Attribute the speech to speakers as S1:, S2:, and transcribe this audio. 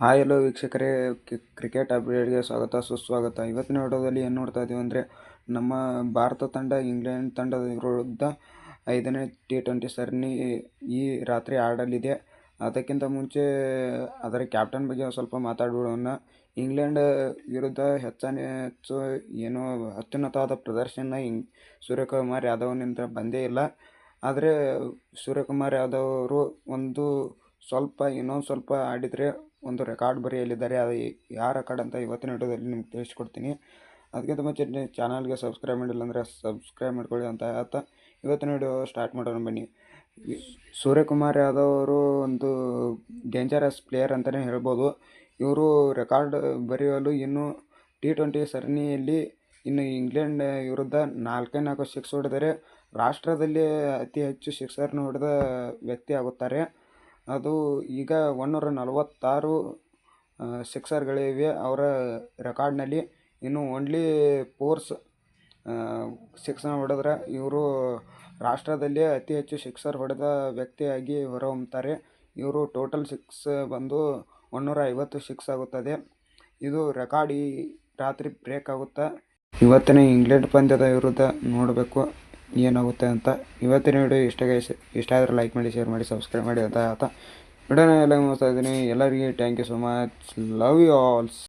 S1: Hi ಎಲ್ಲೋ ವೀಕ್ಷಕರೇ. Cricket ಅಪ್ಡೇಟ್ಗೆ ಸ್ವಾಗತ, ಸುಸ್ವಾಗತ. ಇವತ್ತಿನ ವಿಡಿಯೋದಲ್ಲಿ ಏನು ನೋಡ್ತಾ ಇದ್ದೀವಿ ಅಂದರೆ, ನಮ್ಮ ಭಾರತ ತಂಡ, ಇಂಗ್ಲೆಂಡ್ ತಂಡದ ವಿರುದ್ಧ ಐದನೇ ಟಿ ಟ್ವೆಂಟಿ ಸರಣಿ ಈ ರಾತ್ರಿ ಆಡಲಿದೆ. ಅದಕ್ಕಿಂತ ಮುಂಚೆ ಅದರ ಕ್ಯಾಪ್ಟನ್ ಬಗ್ಗೆ ಸ್ವಲ್ಪ ಮಾತಾಡ್ಬಿಡೋಣ. ಇಂಗ್ಲೆಂಡ್ ವಿರುದ್ಧ ಹೆಚ್ಚಾನೆ ಹೆಚ್ಚು ಏನೋ ಅತ್ಯುನ್ನತವಾದ ಪ್ರದರ್ಶನ ಇಂಗ್, ಸೂರ್ಯಕುಮಾರ್ ಯಾದವ್ನಿಂದ ಬಂದೇ ಇಲ್ಲ. ಆದರೆ ಸೂರ್ಯಕುಮಾರ್ ಯಾದವ್ ಒಂದು ಸ್ವಲ್ಪ ಇನ್ನೊಂದು ಸ್ವಲ್ಪ ಆಡಿದರೆ ಒಂದು ರೆಕಾರ್ಡ್ ಬರೆಯಲಿದ್ದಾರೆ ಅದು ಯಾವ ರೆಕಾರ್ಡ್ ಅಂತ ಇವತ್ತಿನ ವಿಡಿಯೋದಲ್ಲಿ ನಿಮ್ಗೆ ತಿಳಿಸ್ಕೊಡ್ತೀನಿ. ಅದಕ್ಕಿಂತ ಮುಂಚೆ ನೀವು ಚಾನಲ್ಗೆ ಸಬ್ಸ್ಕ್ರೈಬ್ ಮಾಡಿಲ್ಲ ಅಂದರೆ ಸಬ್ಸ್ಕ್ರೈಬ್ ಮಾಡ್ಕೊಳ್ಳಿ ಅಂತ ಹೇಳ್ತಾ ಇವತ್ತಿನ ವಿಡಿಯೋ ಸ್ಟಾರ್ಟ್ ಮಾಡೋಣ ಬನ್ನಿ. ಸೂರ್ಯಕುಮಾರ್ ಯಾದವ್ ಅವರು ಒಂದು ಡೇಂಜರಸ್ ಪ್ಲೇಯರ್ ಅಂತಲೇ ಹೇಳ್ಬೋದು. ಇವರು ರೆಕಾರ್ಡ್ ಬರೆಯಲು ಇನ್ನು ಟಿ ಟ್ವೆಂಟಿ ಸರಣಿಯಲ್ಲಿ ಇನ್ನು ಇಂಗ್ಲೆಂಡ್ ವಿರುದ್ಧ ನಾಲ್ಕೇ ನಾಲ್ಕು ಸಿಕ್ಸ್ ಹೊಡೆದರೆ ರಾಷ್ಟ್ರದಲ್ಲಿ ಅತಿ ಹೆಚ್ಚು ಸಿಕ್ಸರ್ನ ಹೊಡೆದ ವ್ಯಕ್ತಿ ಆಗುತ್ತಾರೆ. ಅದು ಈಗ ಒಂದೂರ ನಲವತ್ತಾರು ಸಿಕ್ಸರ್ಗಳಿವೆ. ಅವರ ರೆಕಾರ್ಡ್ನಲ್ಲಿ ಇನ್ನು ಓನ್ಲಿ ಫೋರ್ಸ್ ಸಿಕ್ಸ್ನ ಹೊಡೆದ್ರೆ ಇವರು ರಾಷ್ಟ್ರದಲ್ಲಿ ಅತಿ ಹೆಚ್ಚು ಸಿಕ್ಸರ್ ಹೊಡೆದ ವ್ಯಕ್ತಿಯಾಗಿ ಹೊರಹೊಮ್ಮುತ್ತಾರೆ ಇವರು ಟೋಟಲ್ ಸಿಕ್ಸ್ ಬಂದು ಒಂದೂರ ಐವತ್ತು ಸಿಕ್ಸ್ ಆಗುತ್ತದೆ. ಇದು ರೆಕಾರ್ಡ್ ಈ ರಾತ್ರಿ ಬ್ರೇಕ್ ಆಗುತ್ತಾ? ಇವತ್ತಿನ ಇಂಗ್ಲೆಂಡ್ ಪಂದ್ಯದ ವಿರುದ್ಧ ನೋಡಬೇಕು. ಏನಾಗುತ್ತೆ ಅಂತ ಇವತ್ತಿನ ವಿಡಿಯೋ ಇಷ್ಟ ಇಷ್ಟ ಆದರೆ ಲೈಕ್ ಮಾಡಿ ಶೇರ್ ಮಾಡಿ ಸಬ್ಸ್ಕ್ರೈಬ್ ಮಾಡಿ ಅಂತ ಹೇಳ್ತಾ. ವಿಡಿಯೋನ ಎಲ್ಲ ಮುಗಿಸ್ತಾ ಇದ್ದೀನಿ. ಎಲ್ಲರಿಗೆ thank you so much love you all